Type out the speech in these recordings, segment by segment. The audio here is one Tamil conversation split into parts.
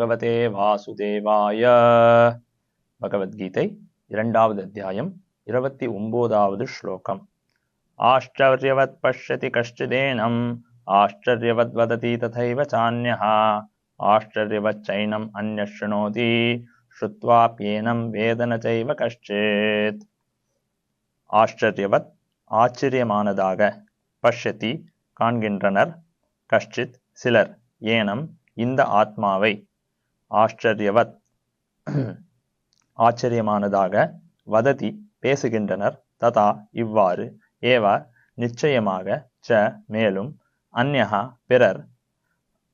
பகவதே வாசுதேவாய. பகவத்கீதை இரண்டாவது அத்தியாயம் இருபத்தி ஒன்பதாவது ஸ்லோகம். ஆச்சரியவத் பஷ்யதி கஷ்டிதேனம் ஆச்சரியவத் வததி ததைவ சான்யா ஆச்சரியவத் சைனம் அந்ய ஸ்ருணோதி ஸ்ருத்வாப்யேனம் வேதன செய்வ கஷ்டித். ஆச்சரியவத் ஆச்சரியமானதாக பஷ்யதி காண்கின்றனர். கஷ்டித் சிலர் ஏனம் இந்த ஆத்மாவை ஆச்சரியவத் ஆச்சரியமானதாக வததி பேசுகின்றனர். ததா இவ்வாறு ஏவ நிச்சயமாக ச மேலும் அந்யகா பிறர்.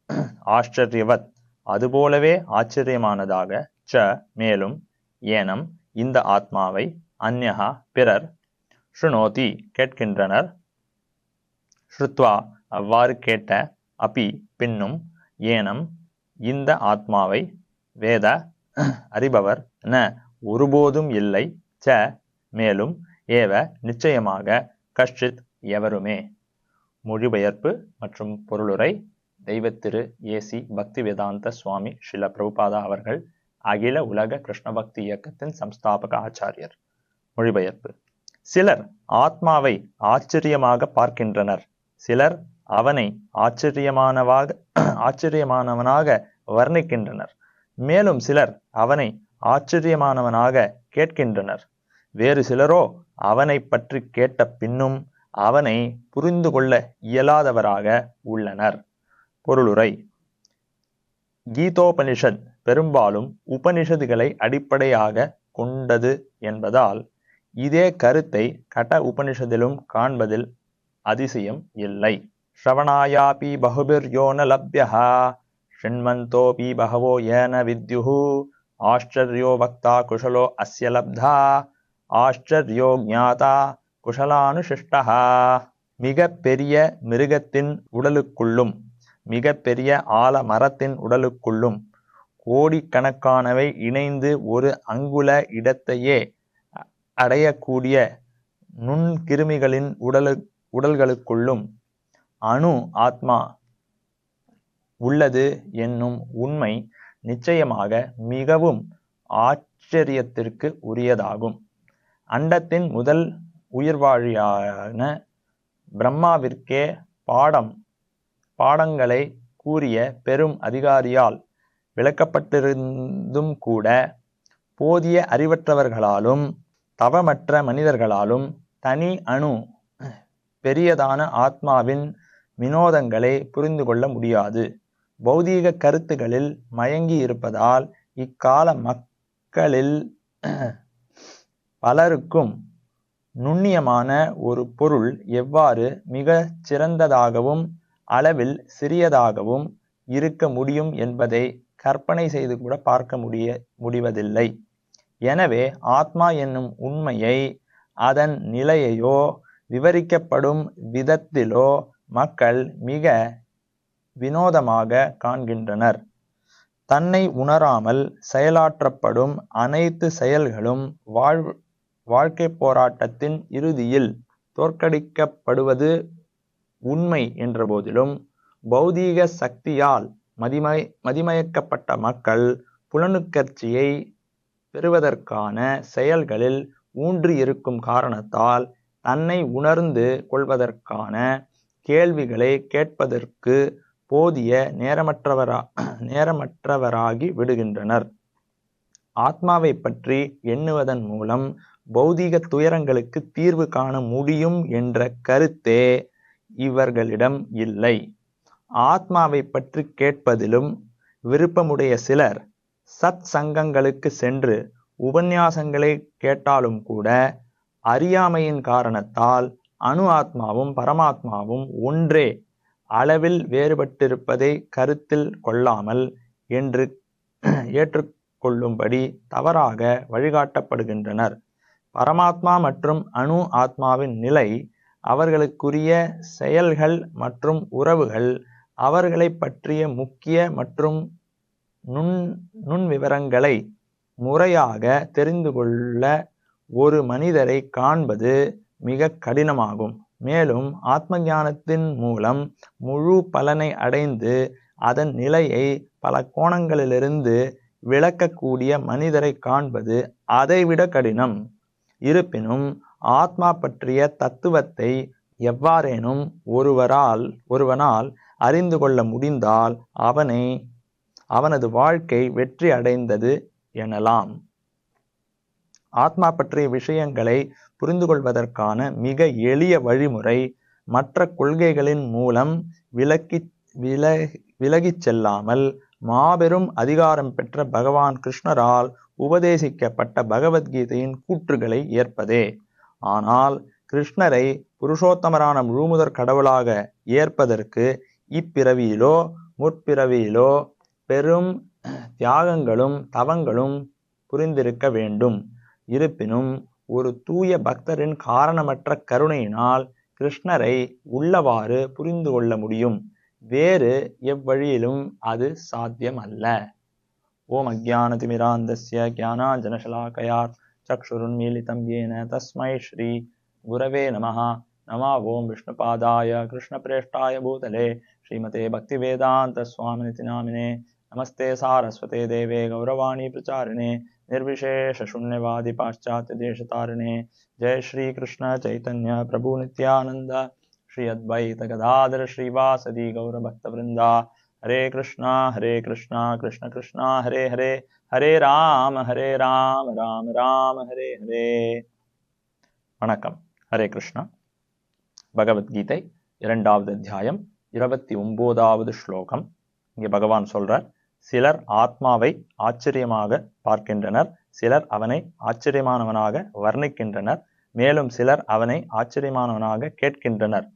ஆச்சரியவத் அதுபோலவே ஆச்சரியமானதாக ச மேலும் ஏனம் இந்த ஆத்மாவை அந்யகா பிறர். ஸ்ருணோதி கேட்கின்றனர். ஸ்ருத்வா அவ்வாறு கேட்ட அபி பின்னும் ஏனம் இந்த ஆத்மாவை வேத அறிபவர் ந ஒருபோதும் இல்லை ச மேலும் ஏவ நிச்சயமாக கஷ்டித் எவருமே. மொழிபெயர்ப்பு மற்றும் பொருளுரை தெய்வத்திரு ஏசி பக்தி வேதாந்த சுவாமி ஸ்ரீல பிரபுபாதா அவர்கள் அகில உலக கிருஷ்ண பக்தி இயக்கத்தின் சம்ஸ்தாபக ஆச்சாரியர். மொழிபெயர்ப்பு. சிலர் ஆத்மாவை ஆச்சரியமாக பார்க்கின்றனர். சிலர் அவனை ஆச்சரியமானவாக ஆச்சரியமானவனாக வர்ணிக்கின்றனர். மேலும் சிலர் அவனை ஆச்சரியமானவனாக கேட்கின்றனர். வேறு சிலரோ அவனை பற்றி கேட்ட பின்னும் அவனை புரிந்து கொள்ள இயலாதவராக உள்ளனர். பொருளுரை. கீதோபனிஷத் பெரும்பாலும் உபனிஷதுகளை அடிப்படையாக கொண்டது என்பதால் இதே கருத்தை கட உபனிஷதிலும் காண்பதில் அதிசயம் இல்லை. श्रवणायापि बहुभिर्यो न लभ्यः शृण्वन्तोऽपि बहवो येन विद्युः आश्चर्यो वक्ता कुशलो अस्य लब्धा ஆச்சரியோ ஞாதா குஷலானுசிஷ்டா மிக பெரிய மிருகத்தின் உடலுக்குள்ளும் மிக பெரிய ஆல மரத்தின் உடலுக்குள்ளும் கோடிக்கணக்கானவை இணைந்து ஒரு அங்குல இடத்தையே அடையக்கூடிய நுண்கிருமிகளின் உடலு உடல்களுக்குள்ளும் அணு ஆத்மா உள்ளது என்னும் உண்மை நிச்சயமாக மிகவும் ஆச்சரியத்திற்கு உரியதாகும். அண்டத்தின் முதல் உயிர்வாழியான பிரம்மாவிற்கே பாடம் பாடங்களை கூறிய பெரும் அதிகாரியால் விளக்கப்பட்டிருந்தும் கூட போதிய அறிவற்றவர்களாலும் தவமற்ற மனிதர்களாலும் தனி அணு பெரியதான ஆத்மாவின் வினோதங்களை புரிந்து கொள்ள முடியாது. பௌதீக கருத்துகளில் மயங்கி இருப்பதால் இக்கால மக்களில் பலருக்கும் நுண்ணியமான ஒரு பொருள் எவ்வாறு மிக சிறந்ததாகவும் அளவில் சிறியதாகவும் இருக்க முடியும் என்பதை கற்பனை செய்து கூட பார்க்க முடிய முடிவதில்லை. எனவே ஆத்மா என்னும் உண்மையை அதன் நிலையையோ விவரிக்கப்படும் விதத்திலோ மக்கள் மிக வினோதமாக காண்கின்றனர். தன்னை உணராமல் செயலாற்றப்படும் அனைத்து செயல்களும் வாழ் வாழ்க்கை போராட்டத்தின் இறுதியில் தோற்கடிக்கப்படுவது உண்மை என்ற போதிலும் பௌதீக சக்தியால் மதிமய மதிமயக்கப்பட்ட மக்கள் புலனுக்கட்சியை பெறுவதற்கான செயல்களில் ஊன்றி இருக்கும் காரணத்தால் தன்னை உணர்ந்து கொள்வதற்கான கேள்விகளை கேட்பதற்கு போதிய நேரமற்றவரா நேரமற்றவராகி விடுகின்றனர். ஆத்மாவை பற்றி எண்ணுவதன் மூலம் பௌதீக துயரங்களுக்கு தீர்வு காண முடியும் என்ற கருத்தே இவர்களிடம் இல்லை. ஆத்மாவை பற்றி கேட்பதிலும் விருப்பமுடைய சிலர் சத் சங்கங்களுக்கு சென்று உபன்யாசங்களை கேட்டாலும் கூட அறியாமையின் காரணத்தால் அணு ஆத்மாவும் பரமாத்மாவும் ஒன்றே. அளவில் வேறுபட்டிருப்பதை கருத்தில் கொள்ளாமல் என்று ஏற்றுக்கொள்ளும்படி தவறாக வழிகாட்டப்படுகின்றனர். பரமாத்மா மற்றும் அணு ஆத்மாவின் நிலை அவர்களுக்குரிய செயல்கள் மற்றும் உறவுகள் அவர்களை பற்றிய முக்கிய மற்றும் நுண் நுண் விவரங்களை முறையாக தெரிந்து கொள்ள ஒரு மனிதரை காண்பது மிக கடினமாகும். மேலும் ஆத்ம ஞானத்தின் மூலம் முழு பலனை அடைந்து அதன் நிலையை பல கோணங்களிலிருந்து விளக்கக்கூடிய மனிதரை காண்பது அதைவிட கடினம். இருப்பினும் ஆத்மா பற்றிய தத்துவத்தை எவ்வாறேனும் ஒருவரால் ஒருவனால் அறிந்து கொள்ள முடிந்தால் அவனை அவனது வாழ்க்கை வெற்றி அடைந்தது எனலாம். ஆத்மா பற்றிய விஷயங்களை புரிந்து கொள்வதற்கான மிக எளிய வழிமுறை மற்ற கொள்கைகளின் மூலம் விலக்கி வில விலகிச் செல்லாமல் மாபெரும் அதிகாரம் பெற்ற பகவான் கிருஷ்ணரால் உபதேசிக்கப்பட்ட பகவத்கீதையின் கூற்றுகளை ஏற்பதே. ஆனால் கிருஷ்ணரை புருஷோத்தமரான முழுமுதற் கடவுளாக ஏற்பதற்கு இப்பிறவியிலோ முற்பிறவியிலோ பெரும் தியாகங்களும் தவங்களும் புரிந்திருக்க வேண்டும். இருப்பினும் ஒரு தூய பக்தரின் காரணமற்ற கருணையினால் கிருஷ்ணரை உள்ளவாறு புரிந்து கொள்ள முடியும். வேறு எவ்வழியிலும் அது சாத்தியம் அல்ல ஓம் அஜானதிமிராந்தஸ்ய சக்ஷுருன் சக்ஷுருன்மீலிதம் ஏன தஸ்மை ஸ்ரீ குரவே நமஹா. नमा ओं பூதலே ஸ்ரீமதே பக்தி வேதாந்த भक्तिवेदान्तस्वामिनिति नामिने நமஸ்தே சாரஸ்வதே தேவே கௌரவாணி प्रचारिणे निर्विशेष शून्यवादि पाश्चात्य देश तारिणे जय श्री कृष्ण चैतन्य प्रभु नित्यानंद श्री अद्वैत गदाधर श्रीवासदि गौर भक्त वृंदा हरे कृष्णा हरे कृष्णा कृष्ण कृष्णा हरे हरे हरे राम हरे राम राम राम हरे हरे வணக்கம் ஹரே கிருஷ்ணா பகவத்கீதை இரண்டாவது அத்தியாயம் இருபத்தி ஒன்பதாவது ஸ்லோகம் இங்கே பகவான் சொல்றார் சிலர் ஆத்மாவை ஆச்சரியமாக பார்க்கின்றனர் சிலர் அவனை ஆச்சரியமானவனாக வர்ணிக்கின்றனர் மேலும் சிலர் அவனை ஆச்சரியமானவனாக கேட்கின்றனர்.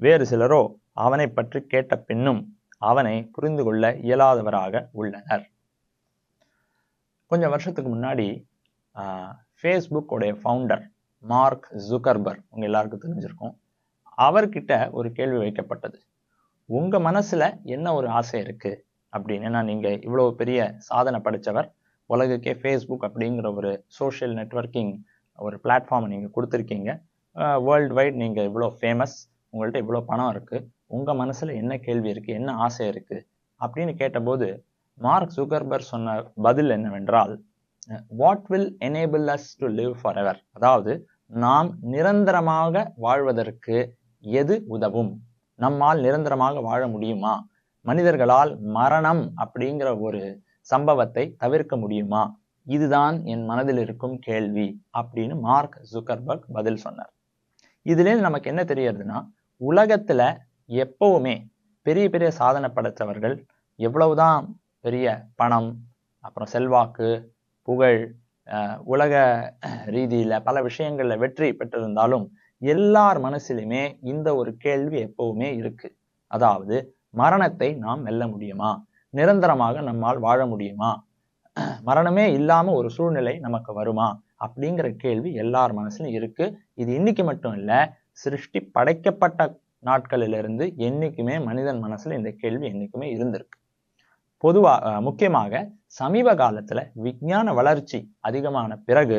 வேறு சிலரோ அவனை பற்றி கேட்ட பின்னும் அவனை புரிந்து கொள்ள இயலாதவராக உள்ளனர். கொஞ்சம் வருஷத்துக்கு முன்னாடி ஃபேஸ்புக்கோடைய ஃபவுண்டர் மார்க் ஜுகர்பர் உங்க எல்லாருக்கும் தெரிஞ்சிருக்கும் அவர்கிட்ட ஒரு கேள்வி வைக்கப்பட்டது. உங்க மனசுல என்ன ஒரு ஆசை இருக்கு? அப்படின்னு. ஏன்னா இவ்வளோ பெரிய சாதனை படைத்தவர் உலகுக்கே ஃபேஸ்புக் அப்படிங்கிற ஒரு சோஷியல் நெட்வொர்க்கிங் ஒரு பிளாட்ஃபார்மை நீங்கள் கொடுத்துருக்கீங்க. வேர்ல்டு வைட் நீங்கள் இவ்வளோ ஃபேமஸ் உங்கள்கிட்ட இவ்வளோ பணம் இருக்குது உங்கள் மனசில் என்ன கேள்வி இருக்குது என்ன ஆசை இருக்குது அப்படின்னு கேட்டபோது மார்க் சுகர்பர் சொன்ன பதில் என்னவென்றால் what will enable us to live forever எவர் அதாவது நாம் நிரந்தரமாக வாழ்வதற்கு எது உதவும்? நம்மால் நிரந்தரமாக வாழ முடியுமா? மனிதர்களால் மரணம் அப்படிங்கிற ஒரு சம்பவத்தை தவிர்க்க முடியுமா? இதுதான் என் மனதில் இருக்கும் கேள்வி அப்படின்னு மார்க் ஜுக்கர்பர்க் பதில் சொன்னார். இதுலேருந்து நமக்கு என்ன தெரியறதுன்னா உலகத்துல எப்பவுமே பெரிய பெரிய சாதனை படைத்தவர்கள் எவ்வளவுதான் பெரிய பணம் அப்புறம் செல்வாக்கு புகழ் உலக ரீதியில பல விஷயங்கள்ல வெற்றி பெற்றிருந்தாலும் எல்லார் மனசிலுமே இந்த ஒரு கேள்வி எப்பவுமே இருக்கு. அதாவது மரணத்தை நாம் வெல்ல முடியுமா? நிரந்தரமாக நம்மால் வாழ முடியுமா? மரணமே இல்லாம ஒரு சூழ்நிலை நமக்கு வருமா? அப்படிங்கிற கேள்வி எல்லார் மனசுலயும் இருக்கு. இது இன்னைக்கு மட்டும் இல்ல சிருஷ்டி படைக்கப்பட்ட நாட்களிலிருந்து என்னைக்குமே மனிதன் மனசுல இந்த கேள்வி என்னைக்குமே இருந்திருக்கு. பொதுவா முக்கியமாக சமீப காலத்துல விஞ்ஞான வளர்ச்சி அதிகமான பிறகு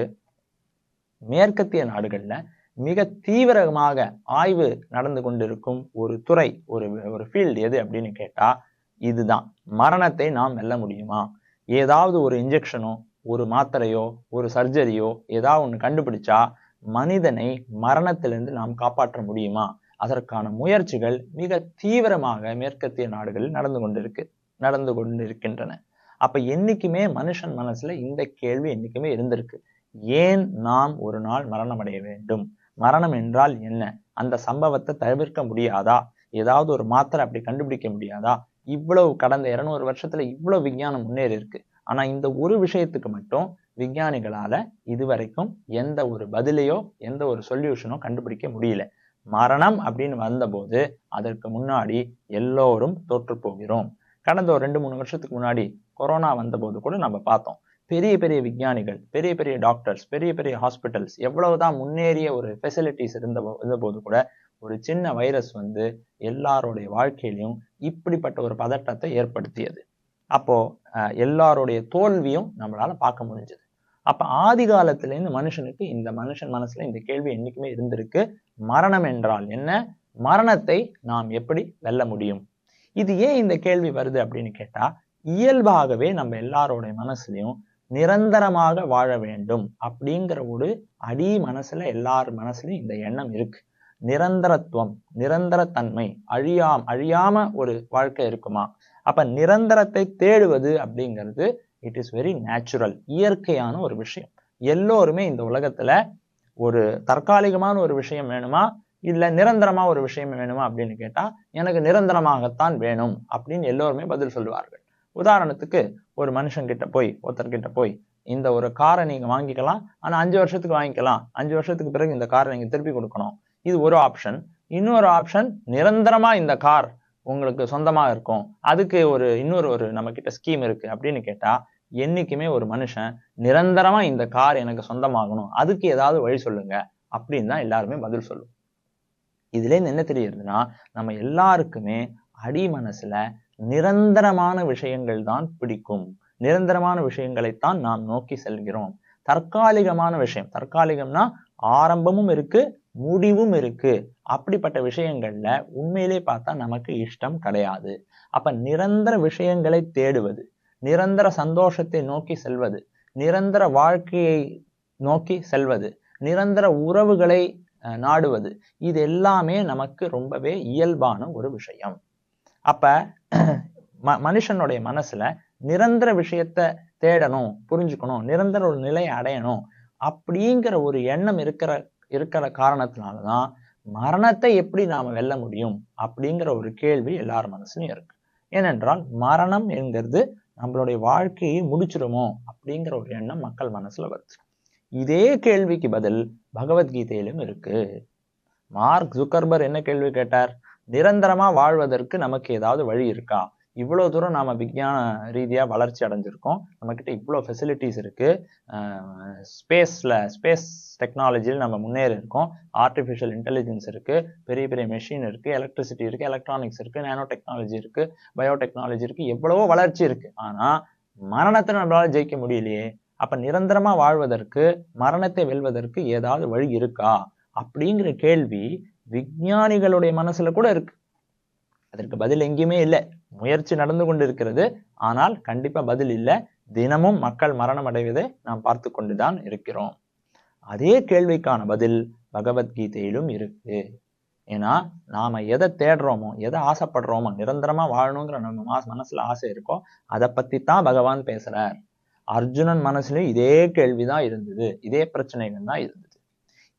மேற்கத்திய நாடுகள்ல மிக தீவிரமாக ஆய்வு நடந்து கொண்டிருக்கும் ஒரு துறை ஒரு ஒரு ஃபீல்டு எது அப்படின்னு கேட்டா இதுதான். மரணத்தை நாம் வெல்ல முடியுமா? ஏதாவது ஒரு இன்ஜெக்ஷனோ ஒரு மாத்திரையோ ஒரு சர்ஜரியோ ஏதாவது ஒன்று கண்டுபிடிச்சா மனிதனை மரணத்திலிருந்து நாம் காப்பாற்ற முடியுமா? அதற்கான முயற்சிகள் மிக தீவிரமாக மேற்கத்திய நாடுகளில் நடந்து கொண்டிருக்கு நடந்து கொண்டிருக்கின்றன. அப்ப என்னைக்குமே மனுஷன் மனசுல இந்த கேள்வி என்னைக்குமே இருந்திருக்கு. ஏன் நாம் ஒரு நாள் மரணம் அடைய வேண்டும்? மரணம் என்றால் என்ன? அந்த சம்பவத்தை தவிர்க்க முடியாதா? ஏதாவது ஒரு மாத்திரை அப்படி கண்டுபிடிக்க முடியாதா? இவ்வளவு கடந்த இருநூறு வருஷத்துல இவ்வளவு விஞ்ஞானம் முன்னேறி இருக்கு. ஆனா இந்த ஒரு விஷயத்துக்கு மட்டும் விஞ்ஞானிகளால இதுவரைக்கும் எந்த ஒரு பதிலையோ எந்த ஒரு சொல்யூஷனோ கண்டுபிடிக்க முடியல. மரணம் அப்படின்னு வந்தபோது அதற்கு முன்னாடி எல்லோரும் தோற்று போகிறோம். கடந்த ஒரு ரெண்டு மூணு வருஷத்துக்கு முன்னாடி கொரோனா வந்தபோது கூட நம்ம பார்த்தோம். பெரிய பெரிய விஞ்ஞானிகள் பெரிய பெரிய டாக்டர்ஸ் பெரிய பெரிய ஹாஸ்பிட்டல்ஸ் எவ்வளவுதான் முன்னேறிய ஒரு ஃபெசிலிட்டிஸ் இருந்த இருந்தபோது கூட ஒரு சின்ன வைரஸ் வந்து எல்லாருடைய வாழ்க்கையிலையும் இப்படிப்பட்ட ஒரு பதட்டத்தை ஏற்படுத்தியது. அப்போ எல்லாருடைய தோல்வியும் நம்மளால பார்க்க முடிஞ்சது. அப்ப ஆதி காலத்திலேருந்து மனுஷனுக்கு இந்த மனுஷன் மனசுல இந்த கேள்வி என்னைக்குமே இருந்திருக்கு. மரணம் என்றால் என்ன? மரணத்தை நாம் எப்படி வெல்ல முடியும்? இது ஏன் இந்த கேள்வி வருது அப்படின்னு கேட்டா இயல்பாகவே நம்ம எல்லாரோடைய மனசுலயும் நிரந்தரமாக வாழ வேண்டும் அப்படிங்கிற ஒரு அடி மனசுல எல்லார் மனசுலயும் இந்த எண்ணம் இருக்கு. நிரந்தரத்துவம் நிரந்தரத்தன்மை அழியாம் அழியாம ஒரு வாழ்க்கை இருக்குமா? அப்ப நிரந்தரத்தை தேடுவது அப்படிங்கிறது இட் இஸ் வெரி நேச்சுரல் இயற்கையான ஒரு விஷயம். எல்லோருமே இந்த உலகத்துல ஒரு தற்காலிகமான ஒரு விஷயம் வேணுமா? இல்ல நிரந்தரமா ஒரு விஷயம் வேணுமா அப்படின்னு கேட்டா எனக்கு நிரந்தரமாகத்தான் வேணும் அப்படின்னு எல்லோருமே பதில் சொல்லுவார்கள். உதாரணத்துக்கு ஒரு மனுஷன் கிட்ட போய் ஒருத்தர்கிட்ட போய் இந்த ஒரு காரை நீங்க வாங்கிக்கலாம் ஆனா அஞ்சு வருஷத்துக்கு வாங்கிக்கலாம். அஞ்சு வருஷத்துக்கு பிறகு இந்த காரை நீங்க திருப்பி கொடுக்கணும். இது ஒரு ஆப்ஷன் இன்னொரு ஆப்ஷன் நிரந்தரமா இந்த கார் உங்களுக்கு சொந்தமா இருக்கும். அதுக்கு ஒரு இன்னொரு ஒரு நம்ம கிட்ட ஸ்கீம் இருக்கு அப்படின்னு கேட்டா என்னைக்குமே ஒரு மனுஷன் நிரந்தரமா இந்த கார் எனக்கு சொந்தமாகணும். அதுக்கு ஏதாவது வழி சொல்லுங்க அப்படின்னு தான் எல்லாருமே பதில் சொல்லும். இதுல இருந்து என்ன தெரியுதுன்னா நம்ம எல்லாருக்குமே அடி மனசுல நிரந்தரமான விஷயங்கள் தான் பிடிக்கும். நிரந்தரமான விஷயங்களைத்தான் நாம் நோக்கி செல்கிறோம். தற்காலிகமான விஷயம். தற்காலிகம்னா ஆரம்பமும் இருக்கு முடிவும் இருக்கு. அப்படிப்பட்ட விஷயங்கள்ல உண்மையிலே பார்த்தா நமக்கு இஷ்டம் கிடையாது. அப்ப நிரந்தர விஷயங்களை தேடுவது நிரந்தர சந்தோஷத்தை நோக்கி செல்வது நிரந்தர வாழ்க்கையை நோக்கி செல்வது நிரந்தர உறவுகளை நாடுவது இது எல்லாமே நமக்கு ரொம்பவே இயல்பான ஒரு விஷயம். அப்ப மனுஷனுடைய மனசுல நிரந்தர விஷயத்த தேடணும் புரிஞ்சுக்கணும் நிரந்தர ஒரு நிலையை அடையணும் அப்படிங்கிற ஒரு எண்ணம் இருக்கிற இருக்கிற காரணத்தினாலதான் மரணத்தை எப்படி நாம வெல்ல முடியும் அப்படிங்கிற ஒரு கேள்வி எல்லார் மனசுலயும் இருக்கு. ஏனென்றால் மரணம் என்கிறது நம்மளுடைய வாழ்க்கையை முடிச்சிருமோ அப்படிங்கிற ஒரு எண்ணம் மக்கள் மனசுல வருது. இதே கேள்விக்கு பதில் பகவத்கீதையிலும் இருக்கு. மார்க் ஜுக்கர்பர் என்ன கேள்வி கேட்டார்? நிரந்தரமா வாழ்வதற்கு நமக்கு ஏதாவது வழி இருக்கா? இவ்வளவு தூரம் நாம விஞ்ஞான ரீதியா வளர்ச்சி அடைஞ்சிருக்கோம். நம்ம கிட்ட இவ்வளவு ஃபெசிலிட்டிஸ் இருக்கு ஸ்பேஸ்ல ஸ்பேஸ் டெக்னாலஜியில் நம்ம முன்னேறி இருக்கோம். ஆர்டிஃபிஷியல் இன்டெலிஜென்ஸ் இருக்கு. பெரிய பெரிய மெஷின் இருக்கு. எலக்ட்ரிசிட்டி இருக்கு. எலக்ட்ரானிக்ஸ் இருக்கு. நானோ டெக்னாலஜி இருக்கு. பயோடெக்னாலஜி இருக்கு. எவ்வளவோ வளர்ச்சி இருக்கு. ஆனா மரணத்தை நம்மளால ஜெயிக்க முடியலையே. அப்ப நிரந்தரமா வாழ்வதற்கு மரணத்தை வெல்வதற்கு ஏதாவது வழி இருக்கா? அப்படிங்கிற கேள்வி விஞ்ஞானிகளுடைய மனசுல கூட இருக்கு. அதற்கு பதில் எங்கேயுமே இல்லை. முயற்சி நடந்து கொண்டு இருக்கிறது ஆனால் கண்டிப்பா பதில் இல்லை. தினமும் மக்கள் மரணம் அடைவதை நாம் பார்த்து கொண்டுதான் இருக்கிறோம். அதே கேள்விக்கான பதில் பகவத்கீதையிலும் இருக்கு. ஏன்னா நாம எதை தேடுறோமோ எதை ஆசைப்படுறோமோ நிரந்தரமா வாழணுங்கிற நம்ம மனசுல ஆசை இருக்கோ அதை பத்தி தான் பகவான் பேசுறார். அர்ஜுனன் மனசுலயும் இதே கேள்விதான் இருந்தது. இதே பிரச்சனைகள் தான் இருந்தது.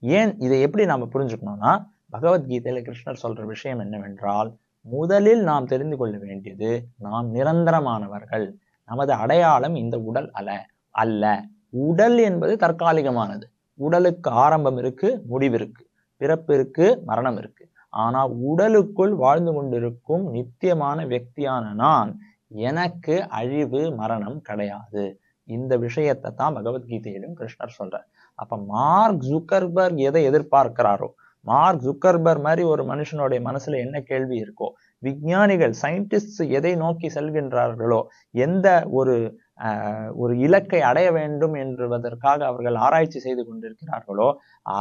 ஏன் இதை எப்படி நாம புரிஞ்சுக்கணும்னா பகவத்கீதையில் கிருஷ்ணர் சொல்ற விஷயம் என்னவென்றால் முதலில் நாம் தெரிந்து கொள்ள வேண்டியது நாம் நிரந்தரமானவர்கள். நமது அடையாளம் இந்த உடல் அல. அல்ல உடல் என்பது தற்காலிகமானது. உடலுக்கு ஆரம்பம் இருக்கு முடிவு இருக்கு பிறப்பு இருக்கு மரணம் இருக்கு. ஆனா உடலுக்குள் வாழ்ந்து கொண்டிருக்கும் நித்தியமான வெக்தியான நான் எனக்கு அழிவு மரணம் கிடையாது. இந்த விஷயத்தை தான் பகவத்கீதையிலும் கிருஷ்ணர் சொல்றார். அப்ப மார்க் ஜுக்கர்பர்க் எதை எதிர்பார்க்கிறாரோ மார்க் ஜுக்கர்பர் மாதிரி ஒரு மனுஷனுடைய மனசுல என்ன கேள்வி இருக்கோ விஞ்ஞானிகள் சயின்டிஸ்ட் எதை நோக்கி செல்கின்றார்களோ எந்த ஒரு ஒரு இலக்கை அடைய வேண்டும் என்பதற்காக அவர்கள் ஆராய்ச்சி செய்து கொண்டிருக்கிறார்களோ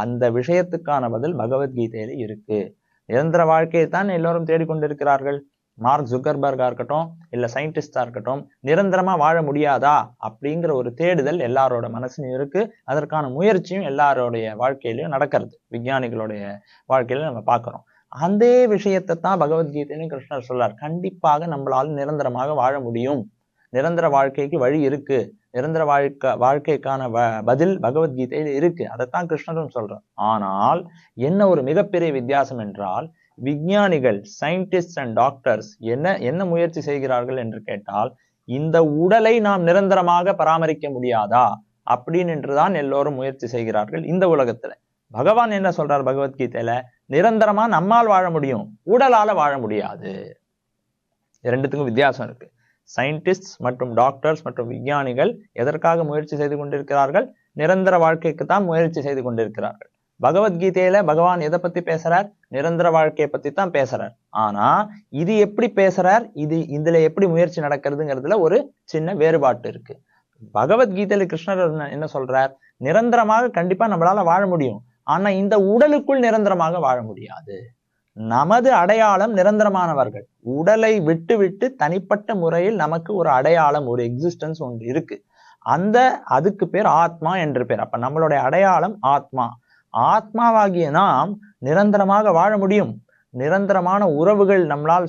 அந்த விஷயத்துக்கான பதில் பகவத்கீதையில இருக்கு. நிரந்தர வாழ்க்கையை தான் எல்லோரும் தேடிக்கொண்டிருக்கிறார்கள். மார்க் ஜுக்கர்பர்கா இருக்கட்டும் இல்ல சயின்டிஸ்டா இருக்கட்டும் நிரந்தரமா வாழ முடியாதா அப்படிங்கிற ஒரு தேடுதல் எல்லாரோட மனசுலயும் இருக்கு. அதற்கான முயற்சியும் எல்லாரோடைய வாழ்க்கையிலையும் நடக்கிறது. விஞ்ஞானிகளுடைய வாழ்க்கையில நம்ம பார்க்கிறோம். அந்த விஷயத்தை தான் பகவத்கீதையிலும் கிருஷ்ணர் சொல்றார். கண்டிப்பாக நம்மளால நிரந்தரமாக வாழ முடியும். நிரந்தர வாழ்க்கைக்கு வழி இருக்கு. நிரந்தர வாழ்க்கை வாழ்க்கைக்கான பதில் பகவத்கீதையில இருக்கு. அதைத்தான் கிருஷ்ணரும் சொல்றார். ஆனால் என்ன ஒரு மிகப்பெரிய வித்தியாசம் என்றால் விஞ்ஞானிகள் சயின்டிஸ்ட் அண்ட் டாக்டர்ஸ் என்ன என்ன முயற்சி செய்கிறார்கள் என்று கேட்டால் இந்த உடலை நாம் நிரந்தரமாக பராமரிக்க முடியாதா? அப்படின்னு என்றுதான் எல்லோரும் முயற்சி செய்கிறார்கள் இந்த உலகத்துல. பகவான் என்ன சொல்றார் பகவத்கீதையில? நிரந்தரமா நம்மால் வாழ முடியும் உடலால வாழ முடியாது. ரெண்டுத்துக்கும் வித்தியாசம் இருக்கு. சயின்டிஸ்ட் மற்றும் டாக்டர்ஸ் மற்றும் விஞ்ஞானிகள் எதற்காக முயற்சி செய்து கொண்டிருக்கிறார்கள்? நிரந்தர வாழ்க்கைக்கு தான் முயற்சி செய்து கொண்டிருக்கிறார்கள். பகவத்கீதையில பகவான் எதை பத்தி பேசுறார்? நிரந்தர வாழ்க்கையை பத்தி தான் பேசுறார். ஆனா இது எப்படி பேசுறார்? இது இதுல எப்படி முயற்சி நடக்கிறதுங்கிறதுல ஒரு சின்ன வேறுபாட்டு இருக்கு. பகவத்கீதையில கிருஷ்ணர் என்ன சொல்றார்? நிரந்தரமாக கண்டிப்பா நம்மளால வாழ முடியும். ஆனா இந்த உடலுக்குள் நிரந்தரமாக வாழ முடியாது. நமது அடையாளம் நிரந்தரமானவர்கள். உடலை விட்டு விட்டு தனிப்பட்ட முறையில் நமக்கு ஒரு அடையாளம் ஒரு எக்ஸிஸ்டன்ஸ் ஒன்று இருக்கு. அந்த அதுக்கு பேர் ஆத்மா என்று பேர். அப்ப நம்மளுடைய அடையாளம் ஆத்மா. ஆத்மாவாகிய நாம் நிரந்தரமாக வாழ முடியும். நிரந்தரமான உறவுகள் நம்மளால்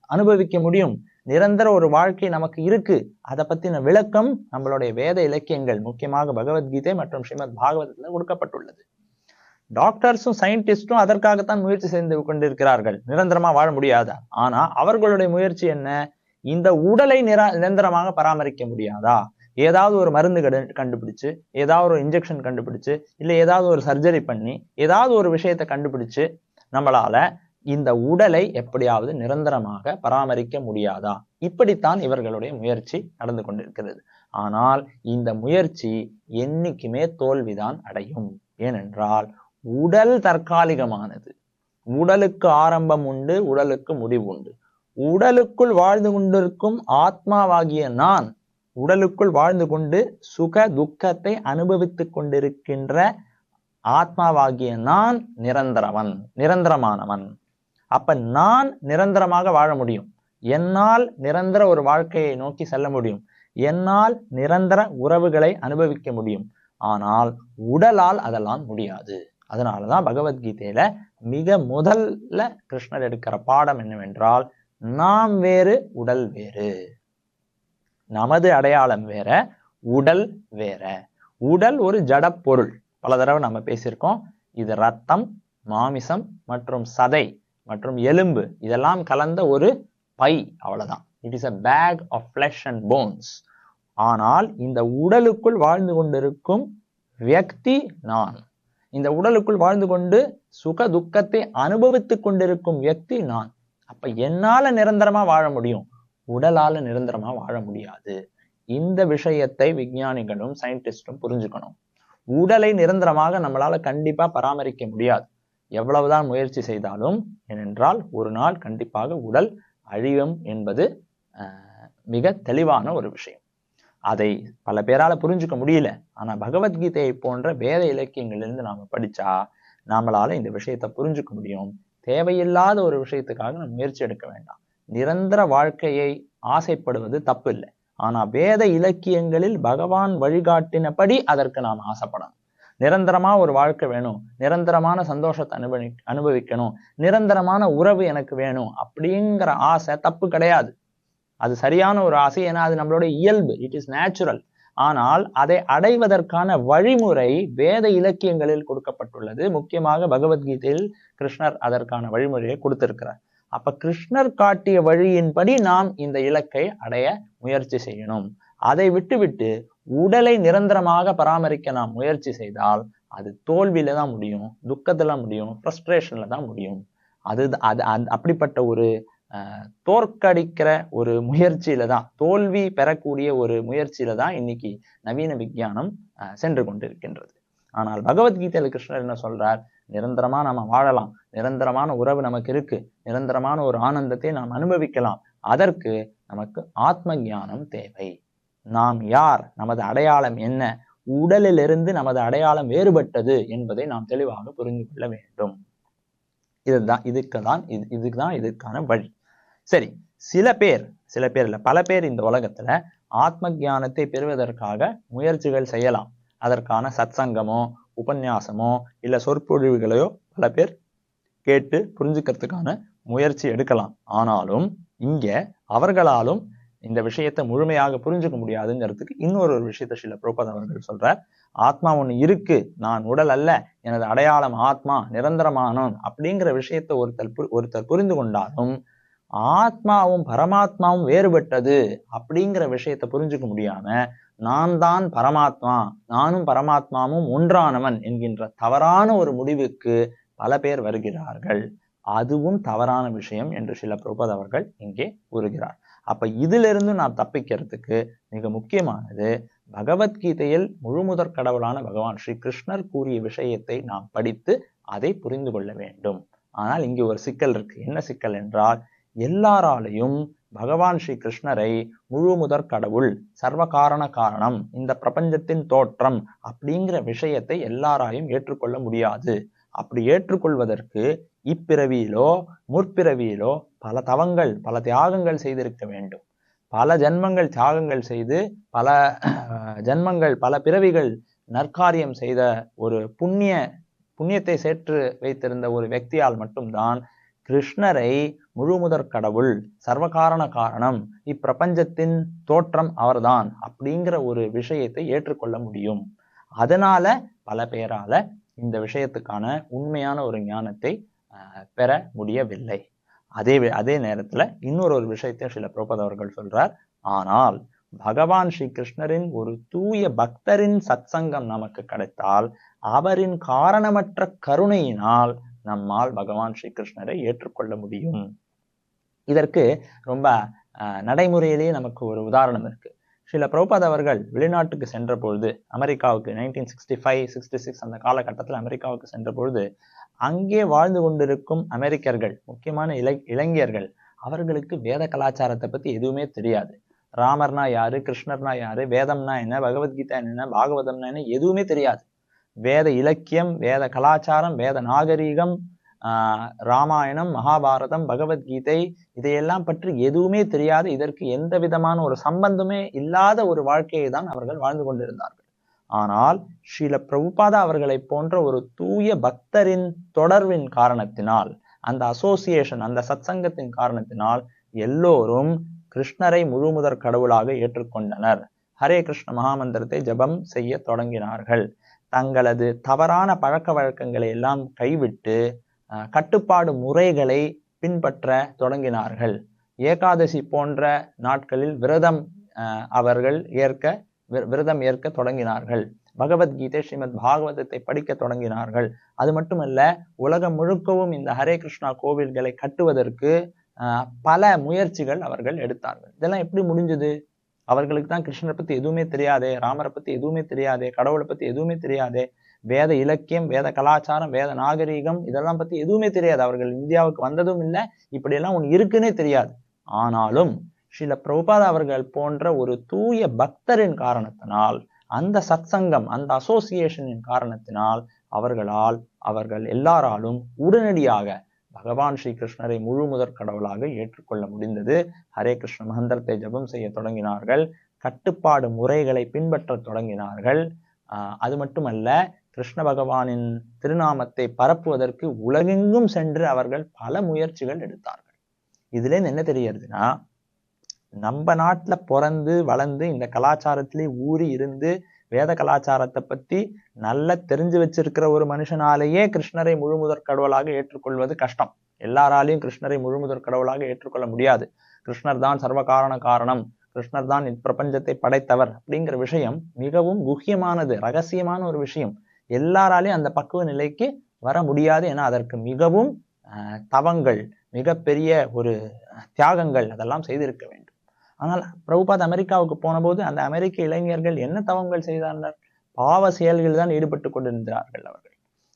அனுபவிக்க முடியும். நிரந்தர ஒரு வாழ்க்கை நமக்கு இருக்கு. அதை பத்தின விளக்கம் நம்மளுடைய வேத இலக்கியங்கள் முக்கியமாக பகவத்கீதை மற்றும் ஸ்ரீமத் பாகவதத்தில் கொடுக்கப்பட்டுள்ளது. டாக்டர்ஸும் சயின்டிஸ்டும் அதற்காகத்தான் முயற்சி செய்து கொண்டிருக்கிறார்கள். நிரந்தரமா வாழ முடியாதா? ஆனா அவர்களுடைய முயற்சி என்ன? இந்த உடலை நிரந்தரமாக பராமரிக்க முடியாதா? ஏதாவது ஒரு மருந்து கண்டுபிடிச்சு ஏதாவது ஒரு இன்ஜெக்ஷன் கண்டுபிடிச்சு இல்லை ஏதாவது ஒரு சர்ஜரி பண்ணி ஏதாவது ஒரு விஷயத்தை கண்டுபிடிச்சு நம்மளால இந்த உடலை எப்படியாவது நிரந்தரமாக பராமரிக்க முடியாதா? இப்படித்தான் இவர்களுடைய முயற்சி நடந்து கொண்டிருக்கிறது. ஆனால் இந்த முயற்சி என்னைக்குமே தோல்விதான் அடையும். ஏனென்றால் உடல் தற்காலிகமானது. உடலுக்கு ஆரம்பம் உண்டு உடலுக்கு முடிவு உண்டு. உடலுக்குள் வாழ்ந்து கொண்டிருக்கும் ஆத்மாவாகிய நான் உடலுக்குள் வாழ்ந்து கொண்டு சுக துக்கத்தை அனுபவித்துக் கொண்டிருக்கின்ற ஆத்மாவாகிய நான் நிரந்தரவன் நிரந்தரமானவன். அப்ப நான் நிரந்தரமாக வாழ முடியும். என்னால் நிரந்தர ஒரு வாழ்க்கையை நோக்கி செல்ல முடியும். என்னால் நிரந்தர உறவுகளை அனுபவிக்க முடியும். ஆனால் உடலால் அதெல்லாம் முடியாது. அதனாலதான் பகவத்கீதையில மிக முதல்ல கிருஷ்ணர் எடுக்கிற பாடம் என்னவென்றால் நாம் வேறு உடல் வேறு. நமது அடையாளம் வேற உடல் வேற. உடல் ஒரு ஜட பொருள் பல தடவை நம்ம பேசியிருக்கோம். இது ரத்தம் மாமிசம் மற்றும் சதை மற்றும் எலும்பு. இதெல்லாம் கலந்த ஒரு பை அவ்வளவுதான். It is a bag of flesh and bones ஆனால் இந்த உடலுக்குள் வாழ்ந்து கொண்டிருக்கும் வியக்தி நான். இந்த உடலுக்குள் வாழ்ந்து கொண்டு சுக துக்கத்தை அனுபவித்துக் கொண்டிருக்கும் வியக்தி நான். அப்ப என்னால நிரந்தரமா வாழ முடியும்? உடலால நிரந்தரமா வாழ முடியாது. இந்த விஷயத்தை விஞ்ஞானிகளும் சயின்டிஸ்டும் புரிஞ்சுக்கணும். உடலை நிரந்தரமாக நம்மளால கண்டிப்பா பராமரிக்க முடியாது. எவ்வளவுதான் முயற்சி செய்தாலும் ஏனென்றால் ஒரு நாள் கண்டிப்பாக உடல் அழியும் என்பது மிக தெளிவான ஒரு விஷயம். அதை பல பேரால புரிஞ்சுக்க முடியல. ஆனா பகவத்கீதையை போன்ற வேத இலக்கியங்களிலிருந்து நாம படிச்சா நம்மளால இந்த விஷயத்தை புரிஞ்சுக்க முடியும். தேவையில்லாத ஒரு விஷயத்துக்காக நம்ம முயற்சி எடுக்க வேண்டாம். நிரந்தர வாழ்க்கையை ஆசைப்படுவது தப்பு இல்லை ஆனா வேத இலக்கியங்களில் பகவான் வழிகாட்டினபடி அதற்கு நாம் ஆசைப்படணும். நிரந்தரமா ஒரு வாழ்க்கை வேணும். நிரந்தரமான சந்தோஷத்தை அனுபவி அனுபவிக்கணும். நிரந்தரமான உறவு எனக்கு வேணும் அப்படிங்கிற ஆசை தப்பு கிடையாது. அது சரியான ஒரு ஆசை. ஏன்னா அது நம்மளோட இயல்பு. இட் இஸ் நேச்சுரல் ஆனால் அதை அடைவதற்கான வழிமுறை வேத இலக்கியங்களில் கொடுக்கப்பட்டுள்ளது. முக்கியமாக பகவத்கீதையில் கிருஷ்ணர் அதற்கான வழிமுறையை கொடுத்திருக்கிறார். அப்ப கிருஷ்ணர் காட்டிய வழியின்படி நாம் இந்த இலக்கை அடைய முயற்சி செய்யணும். அதை விட்டுவிட்டு உடலை நிரந்தரமாக பராமரிக்க நாம் முயற்சி செய்தால் அது தோல்வியில தான் முடியும் துக்கத்துல முடியும் ஃப்ரஸ்ட்ரேஷன்ல தான் முடியும். அது அது அப்படிப்பட்ட ஒரு தோற்கடிக்கிற ஒரு முயற்சியில தான் தோல்வி பெறக்கூடிய ஒரு முயற்சியில தான் இன்னைக்கு நவீன விஞ்ஞானம் சென்று கொண்டிருக்கின்றது. ஆனால் பகவத்கீதையில கிருஷ்ணர் என்ன சொல்றார்? நிரந்தரமா நம்ம வாழலாம். நிரந்தரமான உறவு நமக்கு இருக்கு. நிரந்தரமான ஒரு ஆனந்தத்தை நாம் அனுபவிக்கலாம். அதற்கு நமக்கு ஆத்ம ஞானம் தேவை. நாம் யார்? நமது அடையாளம் என்ன? உடலிலிருந்து நமது அடையாளம் வேறுபட்டது என்பதை நாம் தெளிவாக புரிந்து கொள்ள வேண்டும். இதுதான் இதுக்கு தான் இது இதுதான் இதுக்கான வழி. சரி சில பேர் சில பேர் இல்ல பல பேர் இந்த உலகத்துல ஆத்ம ஞானத்தை பெறுவதற்காக முயற்சிகள் செய்யலாம். அதற்கான சத்சங்கமோ உபன்யாசமோ இல்ல சொற்பொழிவுகளையோ பல பேர் கேட்டு புரிஞ்சுக்கிறதுக்கான முயற்சி எடுக்கலாம். ஆனாலும் இங்க அவர்களாலும் இந்த விஷயத்தை முழுமையாக புரிஞ்சுக்க முடியாதுங்கிறதுக்கு இன்னொரு ஒரு விஷயத்த சில புரோபத் அவர்கள் சொல்றார். ஆத்மா ஒண்ணு இருக்கு நான் உடல் அல்ல எனது அடையாளம் ஆத்மா நிரந்தரமானோன் அப்படிங்கிற விஷயத்தை ஒருத்தர் ஒருத்தர் புரிந்து கொண்டாலும் ஆத்மாவும் பரமாத்மாவும் வேறுபட்டது அப்படிங்கிற விஷயத்த புரிஞ்சுக்க முடியாம நான் தான் பரமாத்மா நானும் பரமாத்மாவும் ஒன்றானவன் என்கின்ற தவறான ஒரு முடிவுக்கு பல பேர் வருகிறார்கள். அதுவும் தவறான விஷயம் என்று சில பிரபத் அவர்கள் இங்கே கூறுகிறார். அப்ப இதிலிருந்து நாம் தப்பிக்கிறதுக்கு மிக முக்கியமானது பகவத்கீதையில் முழுமுதற் கடவுளான பகவான் ஸ்ரீ கிருஷ்ணர் கூறிய விஷயத்தை நாம் படித்து அதை புரிந்து கொள்ள வேண்டும். ஆனால் இங்கே ஒரு சிக்கல் இருக்கு. என்ன சிக்கல் என்றால் எல்லாராலையும் பகவான் ஸ்ரீ கிருஷ்ணரை முழு முதற் கடவுள் சர்வ காரணம் இந்த பிரபஞ்சத்தின் தோற்றம் அப்படிங்கிற விஷயத்தை எல்லாராயும் ஏற்றுக்கொள்ள முடியாது. அப்படி ஏற்றுக்கொள்வதற்கு இப்பிறவியிலோ முற்பிறவியிலோ பல தவங்கள் பல தியாகங்கள் செய்திருக்க வேண்டும். பல ஜென்மங்கள் தியாகங்கள் செய்து பல ஜென்மங்கள் பல பிறவிகள் நற்காரியம் செய்த ஒரு புண்ணிய புண்ணியத்தை சேற்று வைத்திருந்த ஒரு വ്യക്തിയാல் மட்டும்தான் கிருஷ்ணரை முழுமுதற் கடவுள் சர்வகாரண காரணம் இப்பிரபஞ்சத்தின் தோற்றம் அவர்தான் அப்படிங்கிற ஒரு விஷயத்தை ஏற்றுக்கொள்ள முடியும். அதனால பல பேரால இந்த விஷயத்துக்கான உண்மையான ஒரு ஞானத்தை ஆஹ், பெற முடியவில்லை. அதே அதே நேரத்துல இன்னொரு ஒரு விஷயத்தையும் சில பிரபத அவர்கள் சொல்றார். ஆனால் பகவான் ஸ்ரீ கிருஷ்ணரின் ஒரு தூய பக்தரின் சத்சங்கம் நமக்கு கிடைத்தால் அவரின் காரணமற்ற கருணையினால் நம்மால் பகவான் ஸ்ரீ கிருஷ்ணரை ஏற்றுக்கொள்ள முடியும். இதற்கு ரொம்ப ஆஹ், நடைமுறையிலேயே நமக்கு ஒரு உதாரணம் இருக்கு. சில பிரபுபாத் அவர்கள் வெளிநாட்டுக்கு சென்ற பொழுது அமெரிக்காவுக்கு nineteen sixty five sixty six அந்த காலகட்டத்தில் அமெரிக்காவுக்கு சென்ற பொழுது அங்கே வாழ்ந்து கொண்டிருக்கும் அமெரிக்கர்கள் முக்கியமான இளை இளைஞர்கள் அவர்களுக்கு வேத கலாச்சாரத்தை பத்தி எதுவுமே தெரியாது. ராமர்னா யாரு கிருஷ்ணர்னா யாரு வேதம்னா என்ன பகவத்கீதா என்ன பாகவதம்னா என்ன எதுவுமே தெரியாது. வேத இலக்கியம் வேத கலாச்சாரம் வேத நாகரீகம் ராமாயணம் மகாபாரதம் பகவத்கீதை இதையெல்லாம் பற்றி எதுவுமே தெரியாது. இதற்கு எந்த விதமான ஒரு சம்பந்தமே இல்லாத ஒரு வாழ்க்கையை தான் அவர்கள் வாழ்ந்து கொண்டிருந்தார்கள். ஆனால் ஸ்ரீல பிரபுபாதா அவர்களைப் போன்ற ஒரு தூய பக்தரின் தொடர்பின் காரணத்தினால் அந்த அசோசியேஷன் அந்த சத்சங்கத்தின் காரணத்தினால் எல்லோரும் கிருஷ்ணரை முழுமுதற் கடவுளாக ஏற்றுக்கொண்டனர். ஹரே கிருஷ்ண மகாமந்திரத்தை ஜெபம் செய்ய தொடங்கினார்கள். தங்களது தவறான பழக்க வழக்கங்களை எல்லாம் கைவிட்டு கட்டுப்பாடு முறைகளை பின்பற்ற தொடங்கினார்கள். ஏகாதசி போன்ற நாட்களில் விரதம் அவர்கள் ஏற்க விரதம் ஏற்க தொடங்கினார்கள். பகவத்கீதை ஸ்ரீமத் பாகவதத்தை படிக்க தொடங்கினார்கள். அது மட்டுமல்ல உலகம் முழுக்கவும் இந்த ஹரே கிருஷ்ணா கோவில்களை கட்டுவதற்கு ஆஹ், பல முயற்சிகள் அவர்கள் எடுத்தார்கள். இதெல்லாம் எப்படி முடிஞ்சது? அவர்களுக்கு தான் கிருஷ்ணரை பத்தி எதுவுமே தெரியாதே ராமரை பத்தி எதுவுமே தெரியாதே கடவுளை பத்தி எதுவுமே தெரியாதே வேத இலக்கியம் வேத கலாச்சாரம் வேத நாகரீகம் இதெல்லாம் பத்தி எதுவுமே தெரியாது. அவர்கள் இந்தியாவுக்கு வந்ததும் இல்லை இப்படியெல்லாம் ஒன்று இருக்குன்னே தெரியாது. ஆனாலும் ஸ்ரீல பிரபுபாத அவர்கள் போன்ற ஒரு தூய பக்தரின் காரணத்தினால் அந்த சத்சங்கம் அந்த அசோசியேஷனின் காரணத்தினால் அவர்களால் அவர்கள் எல்லாராலும் உடனடியாக பகவான் ஸ்ரீ கிருஷ்ணரை முழு முதற் கடவுளாக ஏற்றுக்கொள்ள முடிந்தது. ஹரே கிருஷ்ண மகந்தரத்தை ஜெபம் செய்ய தொடங்கினார்கள். கட்டுப்பாடு முறைகளை பின்பற்ற தொடங்கினார்கள். ஆஹ் அது மட்டுமல்ல கிருஷ்ண பகவானின் திருநாமத்தை பரப்புவதற்கு உலகெங்கும் சென்று அவர்கள் பல முயற்சிகள் எடுத்தார்கள். இதுல இருந்து என்ன தெரியறதுன்னா நம்ம நாட்டுல பிறந்து வளர்ந்து இந்த கலாச்சாரத்திலே ஊறி இருந்து வேத கலாச்சாரத்தை பத்தி நல்லா தெரிஞ்சு வச்சிருக்கிற ஒரு மனுஷனாலேயே கிருஷ்ணரை முழுமுதற் கடவுளாக ஏற்றுக்கொள்வது கஷ்டம். எல்லாராலையும் கிருஷ்ணரை முழுமுதற் கடவுளாக ஏற்றுக்கொள்ள முடியாது. கிருஷ்ணர் தான் சர்வகாரண காரணம். கிருஷ்ணர் தான் இப்பிரபஞ்சத்தை படைத்தவர் அப்படிங்கிற விஷயம் மிகவும் குஹ்யமானது ரகசியமான ஒரு விஷயம். எல்லாராலையும் அந்த பக்குவ நிலைக்கு வர முடியாது என அதற்கு மிகவும் தவங்கள் மிகப்பெரிய ஒரு தியாகங்கள் அதெல்லாம் செய்திருக்க வேண்டும். ஆனால் பிரபுபாத் அமெரிக்காவுக்கு போனபோது அந்த அமெரிக்க இளைஞர்கள் என்ன தவங்கள் செய்தார்கள்? பாவ செயல்களில் தான் ஈடுபட்டு கொண்டிருந்தார்கள் அவர்கள்.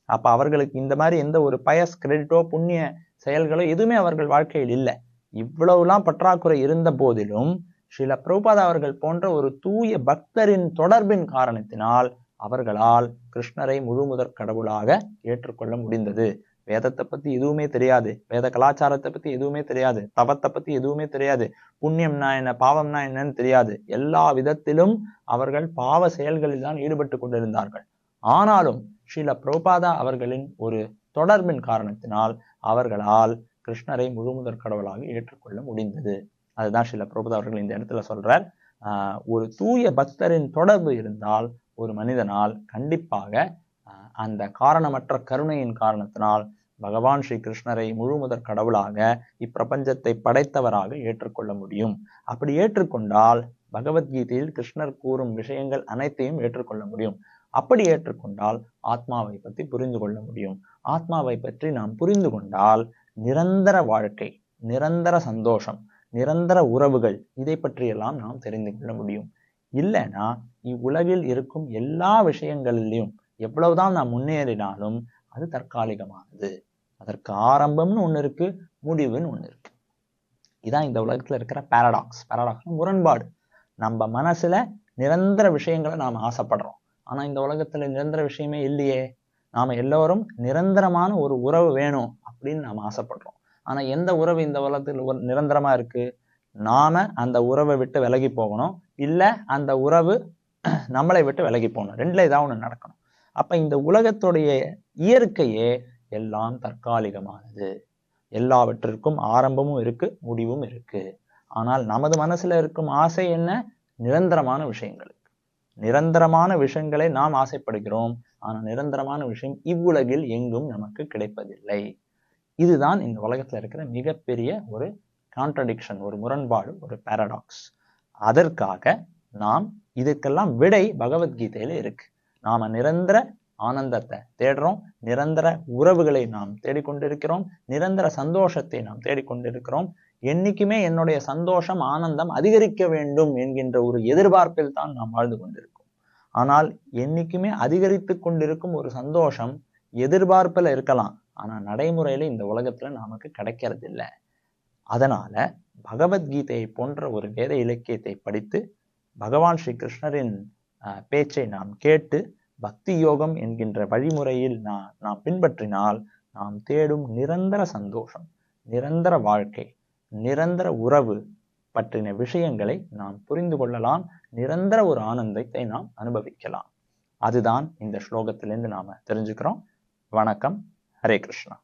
அப்ப அவர்களுக்கு இந்த மாதிரி எந்த ஒரு பயஸ் கிரெடிட்டோ புண்ணிய செயல்களோ எதுவுமே அவர்கள் வாழ்க்கையில் இல்லை. இவ்வளவுலாம் பற்றாக்குறை இருந்த போதிலும் ஸ்ரீல பிரபுபாதா அவர்கள் போன்ற ஒரு தூய பக்தரின் தொடர்பின் காரணத்தினால் அவர்களால் கிருஷ்ணரை முழுமுதற் கடவுளாக ஏற்றுக்கொள்ள முடிந்தது. வேதத்தை பத்தி எதுவுமே தெரியாது. வேத கலாச்சாரத்தை பத்தி எதுவுமே தெரியாது. தவத்தை பத்தி எதுவுமே தெரியாது. புண்ணியம்னா என்ன? பாவம்னா என்னன்னு தெரியாது. எல்லா விதத்திலும் அவர்கள் பாவ செயல்களில் தான் ஈடுபட்டு கொண்டிருந்தார்கள். ஆனாலும் ஸ்ரீல புரோபாதா அவர்களின் ஒரு தொடர்பின் காரணத்தினால் அவர்களால் கிருஷ்ணரை முழுமுதற் கடவுளாக ஏற்றுக்கொள்ள முடிந்தது. அதுதான் ஸ்ரீல புரோபாதா அவர்கள் இந்த இடத்துல சொல்றார். ஒரு தூய பக்தரின் தொடர்பு இருந்தால் ஒரு மனிதனால் கண்டிப்பாக அந்த காரணமற்ற கருணையின் காரணத்தினால் பகவான் ஸ்ரீ கிருஷ்ணரை முழுமுதற் கடவுளாக இப்பிரபஞ்சத்தை படைத்தவராக ஏற்றுக்கொள்ள முடியும். அப்படி ஏற்றுக்கொண்டால் பகவத்கீதையில் கிருஷ்ணர் கூறும் விஷயங்கள் அனைத்தையும் ஏற்றுக்கொள்ள முடியும். அப்படி ஏற்றுக்கொண்டால் ஆத்மாவை பற்றி புரிந்து கொள்ள முடியும். ஆத்மாவை பற்றி நாம் புரிந்து கொண்டால் நிரந்தர வாழ்க்கை நிரந்தர சந்தோஷம் நிரந்தர உறவுகள் இதை பற்றியெல்லாம் நாம் தெரிந்து கொள்ள முடியும். இல்லைன்னா இவ்வுலகில் இருக்கும் எல்லா விஷயங்களிலும் எவ்வளவுதான் நாம் முன்னேறினாலும் அது தற்காலிகமானது. அதற்கு ஆரம்பம்னு ஒண்ணு இருக்கு முடிவுன்னு ஒண்ணு இருக்கு. இதான் இந்த உலகத்துல இருக்கிற பேரடாக்ஸ் பேரடாக்ஸ் முரண்பாடு. நம்ம மனசுல நிரந்தர விஷயங்களை நாம் ஆசைப்படுறோம். ஆனா இந்த உலகத்துல நிரந்தர விஷயமே இல்லையே. நாம எல்லோரும் நிரந்தரமான ஒரு உறவு வேணும் அப்படின்னு நாம ஆசைப்படுறோம். ஆனா எந்த உறவு இந்த உலகத்தில் ஒரு நிரந்தரமா இருக்கு? நாம அந்த உறவை விட்டு விலகி போகணும். இல்ல அந்த உறவு நம்மளை விட்டு விலகி போகணும். ரெண்டுல ஏதாவது ஒண்ணு நடக்கணும். அப்ப இந்த உலகத்துடைய இயற்கையே எல்லாம் தற்காலிகமானது. எல்லாவற்றிற்கும் ஆரம்பமும் இருக்கு முடிவும் இருக்கு. ஆனால் நமது மனசுல இருக்கும் ஆசை என்ன? நிரந்தரமான விஷயங்களுக்கு நிரந்தரமான விஷயங்களை நாம் ஆசைப்படுகிறோம். ஆனால் நிரந்தரமான விஷயம் இவ்வுலகில் எங்கும் நமக்கு கிடைப்பதில்லை. இதுதான் இந்த உலகத்துல இருக்கிற மிகப்பெரிய ஒரு கான்ட்ரடிக்ஷன் ஒரு முரண்பாடு ஒரு பாரடாக்ஸ் அதற்காக நாம் இதுக்கெல்லாம் விடை பகவத்கீதையில இருக்கு. நாம நிரந்தர ஆனந்தத்தை தேடுறோம். நிரந்தர உறவுகளை நாம் தேடிக்கொண்டிருக்கிறோம். நிரந்தர சந்தோஷத்தை நாம் தேடிக்கொண்டிருக்கிறோம். என்னைக்குமே என்னுடைய சந்தோஷம் ஆனந்தம் அதிகரிக்க வேண்டும் என்கின்ற ஒரு எதிர்பார்ப்பில் தான் நாம் வாழ்ந்து கொண்டிருக்கோம். ஆனால் என்னைக்குமே அதிகரித்து கொண்டிருக்கும் ஒரு சந்தோஷம் எதிர்பார்ப்புல இருக்கலாம். ஆனா நடைமுறையில இந்த உலகத்துல நமக்கு கிடைக்கிறது இல்லை அதனால பகவத்கீதையை போன்ற ஒரு வேத இலக்கியத்தை படித்து பகவான் ஸ்ரீ கிருஷ்ணரின் பேச்சை நாம் கேட்டு பக்தி யோகம் என்கின்ற வழிமுறையில் நான் நாம் பின்பற்றினால் நாம் தேடும் நிரந்தர சந்தோஷம் நிரந்தர வாழ்க்கை நிரந்தர உறவு பற்றின விஷயங்களை நாம் புரிந்து கொள்ளலாம் நிரந்தர ஒரு ஆனந்தத்தை நாம் அனுபவிக்கலாம். அதுதான் இந்த ஸ்லோகத்திலிருந்து நாம தெரிஞ்சுக்கிறோம். வணக்கம். ஹரே கிருஷ்ணா.